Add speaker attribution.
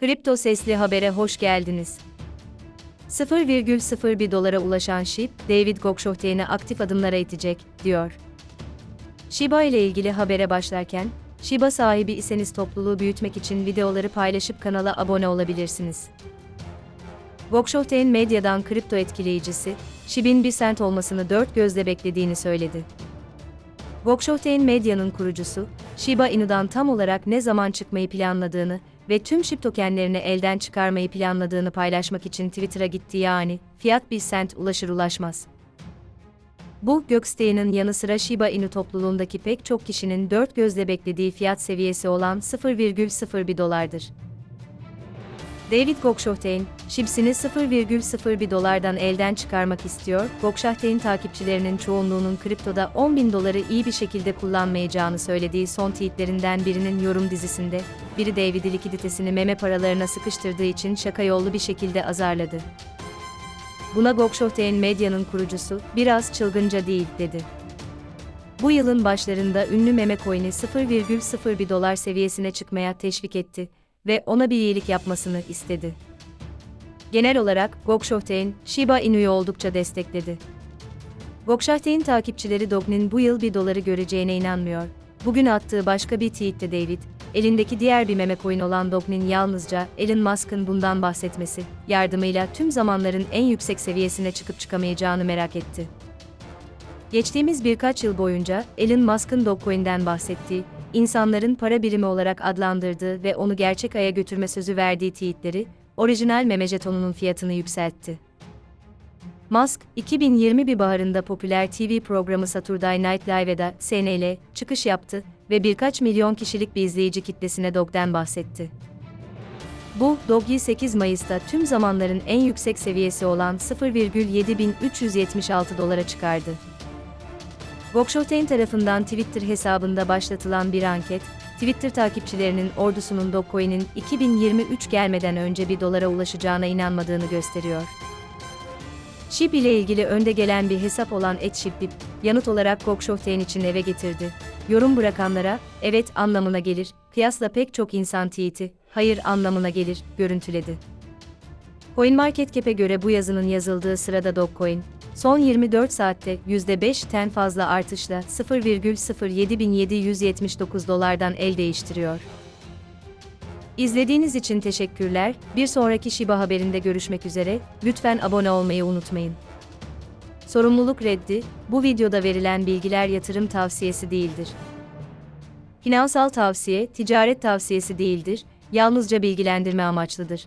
Speaker 1: Kripto Sesli Haber'e hoş geldiniz. 0,01 dolara ulaşan SHIB, David Gokshohteyn'i aktif adımlara itecek, diyor. Shiba ile ilgili habere başlarken, Shiba sahibi iseniz topluluğu büyütmek için videoları paylaşıp kanala abone olabilirsiniz. Gokshohteyn medyadan kripto etkileyicisi, SHIB'in bir sent olmasını dört gözle beklediğini söyledi. Gokshohteyn Medya'nın kurucusu, Shiba Inu'dan tam olarak ne zaman çıkmayı planladığını ve tüm SHIB tokenlerini elden çıkarmayı planladığını paylaşmak için Twitter'a gitti yani, fiyat bir sent ulaşır ulaşmaz. Bu, Gökstein'in yanı sıra Shiba Inu topluluğundaki pek çok kişinin dört gözle beklediği fiyat seviyesi olan 0,01 dolardır. David Gokshohteyn, Shibs'ini 0,01 dolardan elden çıkarmak istiyor. Gokshohteyn takipçilerinin çoğunluğunun kriptoda 10 bin doları iyi bir şekilde kullanmayacağını söylediği son tweetlerinden birinin yorum dizisinde, biri David'i likiditesini meme paralarına sıkıştırdığı için şaka yollu bir şekilde azarladı. Buna Gokshohteyn medyanın kurucusu, biraz çılgınca değil, dedi. Bu yılın başlarında ünlü meme coin'i 0,01 dolar seviyesine çıkmaya teşvik etti ve ona bir iyilik yapmasını istedi. Genel olarak Gokshohteyn, Shiba Inu'yu oldukça destekledi. Gokshohteyn takipçileri Dog'nin bu yıl bir doları göreceğine inanmıyor. Bugün attığı başka bir tweette David, elindeki diğer bir meme coin olan Dog'nin yalnızca Elon Musk'ın bundan bahsetmesi, yardımıyla tüm zamanların en yüksek seviyesine çıkıp çıkamayacağını merak etti. Geçtiğimiz birkaç yıl boyunca Elon Musk'ın Dogecoin'den bahsettiği, insanların para birimi olarak adlandırdığı ve onu gerçek aya götürme sözü verdiği tweetleri, orijinal meme jetonunun fiyatını yükseltti. Musk, 2021 baharında popüler TV programı Saturday Night Live'da SNL çıkış yaptı ve birkaç milyon kişilik bir izleyici kitlesine Dog'den bahsetti. Bu, Dog'i 8 Mayıs'ta tüm zamanların en yüksek seviyesi olan 0,7376 dolara çıkardı. Gokshohteyn tarafından Twitter hesabında başlatılan bir anket, Twitter takipçilerinin ordusunun Dogecoin'in 2023 gelmeden önce bir dolara ulaşacağına inanmadığını gösteriyor. SHIB ile ilgili önde gelen bir hesap olan @SHIBBIB, yanıt olarak Gokshohteyn için eve getirdi. Yorum bırakanlara, evet anlamına gelir, kıyasla pek çok insan tweet'i, hayır anlamına gelir, görüntüledi. CoinMarketCap'e göre bu yazının yazıldığı sırada Dogecoin, son 24 saatte %5'ten fazla artışla 0,07779 dolardan el değiştiriyor. İzlediğiniz için teşekkürler. Bir sonraki Shiba haberinde görüşmek üzere. Lütfen abone olmayı unutmayın. Sorumluluk reddi, bu videoda verilen bilgiler yatırım tavsiyesi değildir. Finansal tavsiye, ticaret tavsiyesi değildir, yalnızca bilgilendirme amaçlıdır.